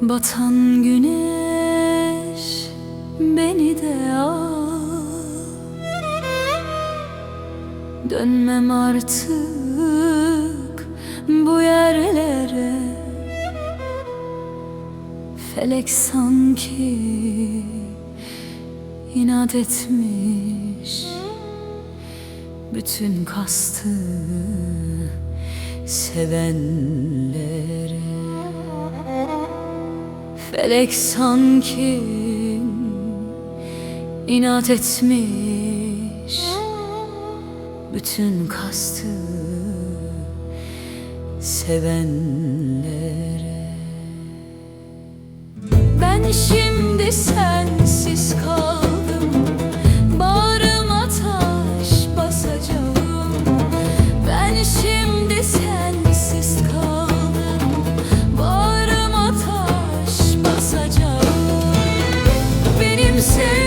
Batan güneş beni de al. Dönmem artık bu yerlere. Felek sanki inat etmiş. Bütün kastı sevenlere Felek sanki inat etmiş. Bütün kastı sevenlere. Ben şimdi sensiz 谁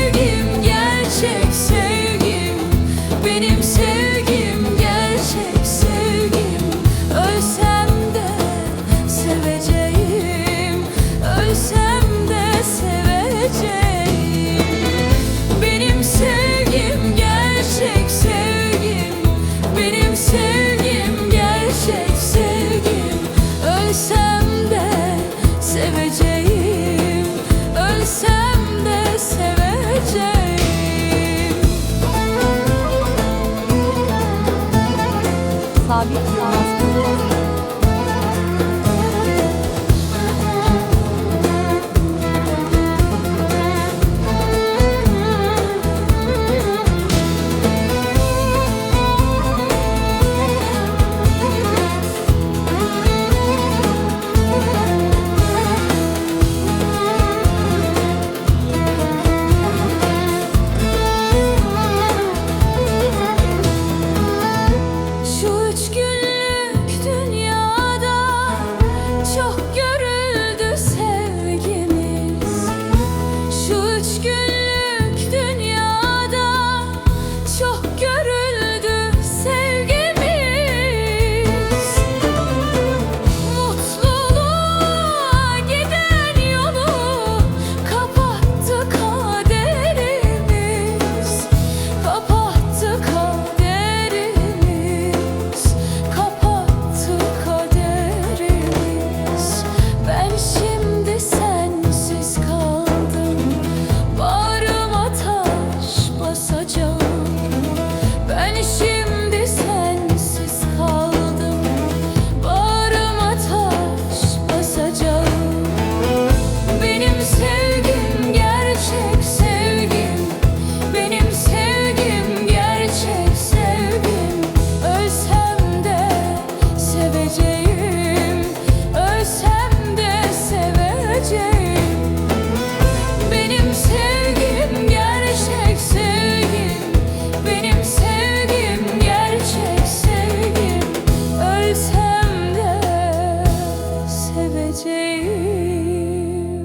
세지음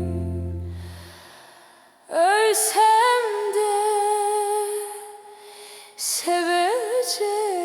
을샘대 세배제